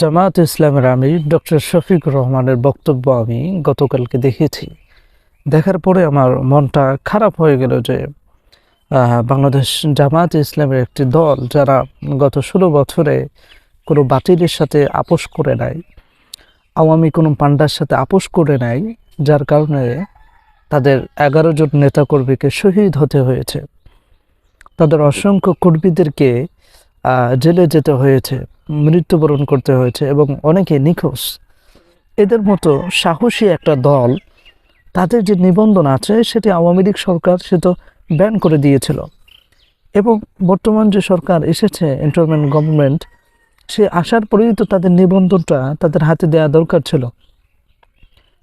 জামাত ইসলামের আমি ডক্টর শফিক রহমানের বক্তব্য আমি গতকালকে দেখেছি। দেখার পরে আমার মনটা খারাপ হয়ে গেল যে বাংলাদেশ জামাত ইসলামের একটি দল যারা গত ষোলো বছরে কোনো বাতিলের সাথে আপোষ করে নাই, আওয়ামী কোনো পান্ডার সাথে আপোষ করে নাই, যার কারণে তাদের এগারো জন নেতাকর্মীকে শহীদ হতে হয়েছে। তাদের অসংখ্য কর্মীদেরকে জেলে যেতে হয়েছে। মৃত্যুবরণ করতে হয়েছে এবং অনেকে নিখোঁজ। এদের মতো সাহসী একটা দল, তাদের যে নিবন্ধন আছে, সেটি আওয়ামী লীগ সরকার সে তো ব্যান করে দিয়েছিল। এবং বর্তমান যে সরকার এসেছে ইন্টারমেন্ট গভর্নমেন্ট সে আসার পরেই তো তাদের নিবন্ধনটা তাদের হাতে দেওয়া দরকার ছিল।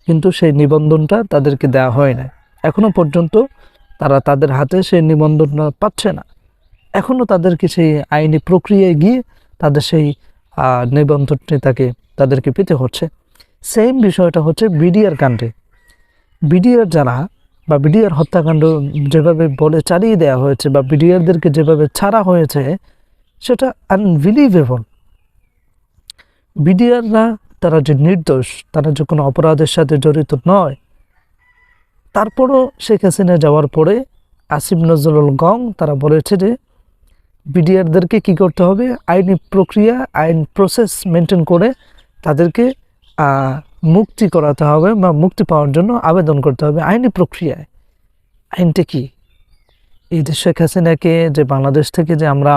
কিন্তু সেই নিবন্ধনটা তাদেরকে দেওয়া হয় না এখনও পর্যন্ত তারা তাদের হাতে সেই নিবন্ধনটা পাচ্ছে না। এখনও তাদেরকে সেই আইনি প্রক্রিয়ায় গিয়ে তাদের সেই আহ, নিবন্ধনটি তাকে তাদেরকে পেতে হচ্ছে। সেম বিষয়টা হচ্ছে বিডিআর কাণ্ডে বিডিআর যারা বা বিডিআর হত্যাকাণ্ড যেভাবে বলে চালিয়ে দেওয়া হয়েছে বা বিডিআরদেরকে যেভাবে ছাড়া হয়েছে সেটা আনবিলিভেবল বিডিআররা তারা যে নির্দোষ তারা যে কোনো অপরাধের সাথে জড়িত নয়। তারপরও শেখ হাসিনা যাওয়ার পরে আসিফ নজরুল গং তারা বলেছে যে বিডিআরদেরকে কি করতে হবে? আইনি প্রক্রিয়া, আইন প্রসেস মেনটেন করে তাদেরকে মুক্তি করাতে হবে বা মুক্তি পাওয়ার জন্য আবেদন করতে হবে আইনি প্রক্রিয়ায়। আইনটা কি? এই যে শেখ হাসিনাকে যে বাংলাদেশ থেকে যে আমরা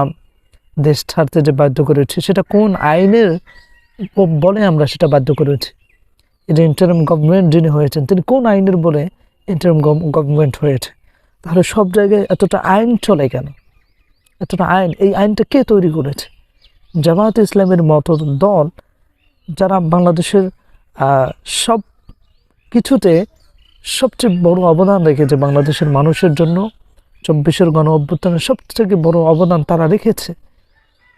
দেশ ছাড়তে যে বাধ্য করেছি সেটা কোন আইনের বলে আমরা সেটা বাধ্য করেছি যে ইন্টারিম গভর্নমেন্ট যিনি হয়েছেন, তিনি কোন আইনের বলে ইন্টারিম গভর্নমেন্ট হয়েছে? তাহলে সব জায়গায় এতটা আইন চলে কেন? এতটা আইন, এই আইনটা কে তৈরি করেছে? জামাত ইসলামের মতো দল যারা বাংলাদেশের সব কিছুতে সবচেয়ে বড় অবদান রেখেছে বাংলাদেশের মানুষের জন্য, চব্বিশের গণ অভ্যুত্থানের সবথেকে বড় অবদান তারা রেখেছে।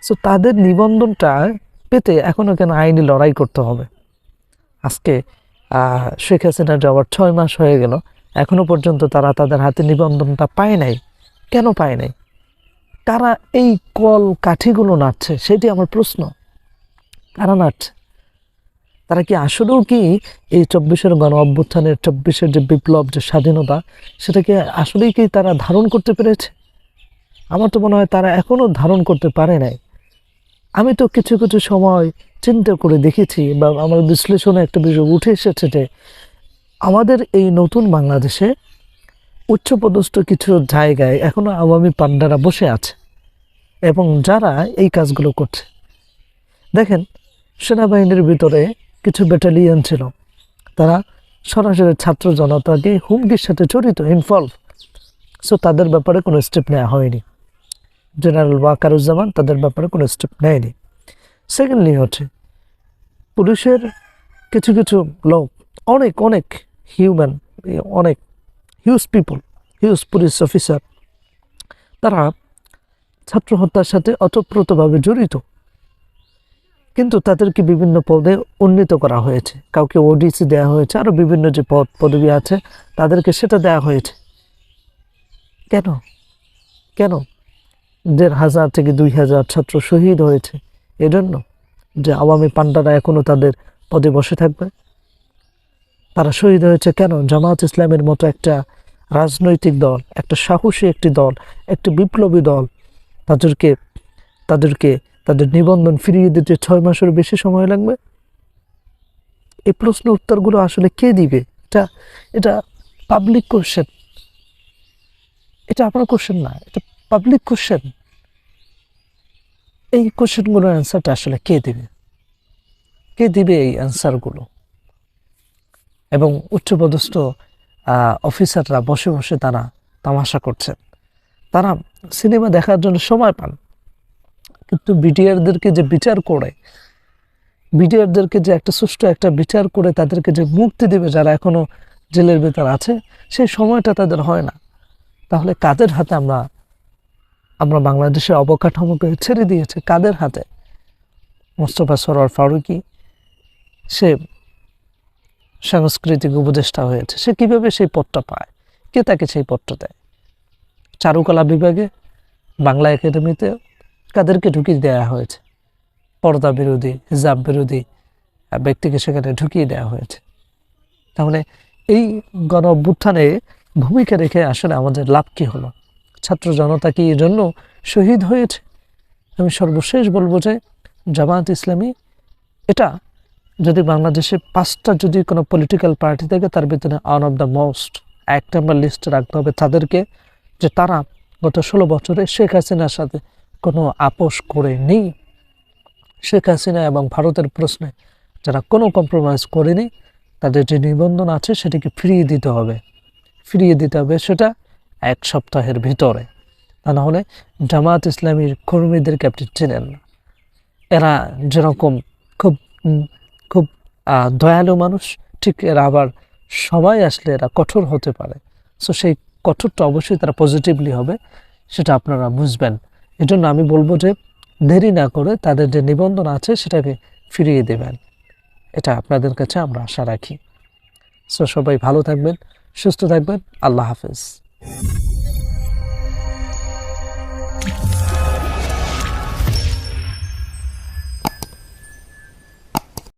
সো তাদের নিবন্ধনটা পেতে এখনও কেন আইনি লড়াই করতে হবে? আজকে শেখ হাসিনা যাওয়ার ছয় মাস হয়ে গেল এখনও পর্যন্ত তারা তাদের হাতে নিবন্ধনটা পায় নাই। কেন পায় নাই? কারা এই কল কাঠিগুলো নাড়ছে, সেটি আমার প্রশ্ন। কারা নাড়ছে? তারা কি আসলেও কি এই চব্বিশের গণ অভ্যুত্থানের চব্বিশের যে বিপ্লব, যে স্বাধীনতা, সেটাকে আসলেই কি তারা ধারণ করতে পেরেছে? আমার তো মনে হয় তারা এখনও ধারণ করতে পারে নাই। আমি তো কিছু কিছু সময় চিন্তা করে দেখেছি বা আমার বিশ্লেষণে একটা বিষয় উঠে এসেছে যে আমাদের এই নতুন বাংলাদেশে উচ্চপদস্থ কিছু জায়গায় এখনও আওয়ামী পান্ডারা বসে আছে। এবং যারা এই কাজগুলো করছে। দেখেন, সেনাবাহিনীর ভিতরে কিছু ব্যাটালিয়ন ছিল। তারা সরাসরি ছাত্র জনতাকে হুমকির সাথে জড়িত ইনভলভ সো তাদের ব্যাপারে কোনো স্টেপ নেওয়া হয়নি। জেনারেল ওয়াকারুজ্জামান তাদের ব্যাপারে কোনো স্টেপ নেয়নি। সেকেন্ডলি হচ্ছে, পুলিশের কিছু কিছু লোক, অনেক অনেক হিউম্যান অনেক huge people huge police officer তারা ছাত্র হত্যার সাথে অতপ্রতভাবে জড়িত। কিন্তু তাদেরকে বিভিন্ন পদে উন্নীত করা হয়েছে। কাউকে ওডিসি দেওয়া হয়েছে আরও বিভিন্ন যে পদ, পদবি আছে, তাদেরকে সেটা দেওয়া হয়েছে। কেন? কেন? দেড় হাজার থেকে দুই হাজার ছাত্র শহীদ হয়েছে। এজন্য যে আওয়ামী পান্ডারা এখনও তাদের পদে বসে থাকবে। তারা শহীদ হয়েছে কেন? জামাত ইসলামের মতো একটা রাজনৈতিক দল, একটা সাহসী একটি দল, একটি বিপ্লবী দল তাদেরকে তাদেরকে, তাদের নিবন্ধন ফিরিয়ে দিতে ছয় মাসের বেশি সময় লাগবে? এই প্রশ্ন উত্তরগুলো আসলে কে দিবে? এটা এটা পাবলিক কোশ্চেন এটা আপনার কোশ্চেন না, এটা পাবলিক কোশ্চেন এই কোশ্চেনগুলোর অ্যান্সারটা আসলে কে দিবে? কে দিবে এই অ্যান্সারগুলো এবং উচ্চপদস্থ অফিসাররা বসে বসে তারা তামাশা করছেন তারা সিনেমা দেখার জন্য সময় পান। কিন্তু বিডিআরদেরকে যে বিচার করে বিডিআরদেরকে যে একটা সুষ্ঠু একটা বিচার করে তাদেরকে যে মুক্তি দেবে যারা এখনও জেলের ভেতর আছে, সেই সময়টা তাদের হয় না। তাহলে কাদের হাতে আমরা আমরা বাংলাদেশের অবকাঠামোকে ছেড়ে দিয়েছে? কাদের হাতে? মোস্তফা সরোয়ার ফারুকি, সে সাংস্কৃতিক উপদেষ্টা হয়েছে। সে কীভাবে সেই পদটা পায়? কে তাকে সেই পদটা দেয়? চারুকলা বিভাগে বাংলা একাডেমিতে কাদেরকে ঢুকিয়ে দেওয়া হয়েছে? পর্দা বিরোধী, হিজাব বিরোধী ব্যক্তিকে সেখানে ঢুকিয়ে দেওয়া হয়েছে। তাহলে এই গণ অভ্যুত্থানে ভূমিকা রেখে আসলে আমাদের লাভ কী হলো? ছাত্র জনতা কি জন্য শহীদ হয়েছে? আমি সর্বশেষ বলব যে জামায়াত ইসলামী এটা যদি বাংলাদেশে পাঁচটা যদি কোনো পলিটিক্যাল পার্টি থাকে, তার ভিতরে ওয়ান অফ দ্য মোস্ট এক নম্বর লিস্টে রাখতে হবে তাদেরকে। যে তারা গত ষোলো বছরে শেখ হাসিনার সাথে কোনো আপোষ করে নেই। শেখ হাসিনা এবং ভারতের প্রশ্নে যারা কোনো কম্প্রোমাইজ করেনি তাদের যে নিবন্ধন আছে সেটিকে ফিরিয়ে দিতে হবে। ফিরিয়ে দিতে হবে সেটা এক সপ্তাহের ভিতরে। তা না হলে জামাত ইসলামীর কর্মীদেরকে আপনি চেনেন না। এরা যেরকম খুব খুব দয়ালু মানুষ, ঠিক এরা আবার সময় আসলে এরা কঠোর হতে পারে। সো সেই কঠোরটা অবশ্যই তারা পজিটিভলি হবে, সেটা আপনারা বুঝবেন। এজন্য আমি বলব যে, দেরি না করে তাদের যে নিবন্ধন আছে সেটাকে ফিরিয়ে দেবেন। এটা আপনাদের কাছে আমরা আশা রাখি। সো সবাই ভালো থাকবেন, সুস্থ থাকবেন, আল্লাহ হাফেজ।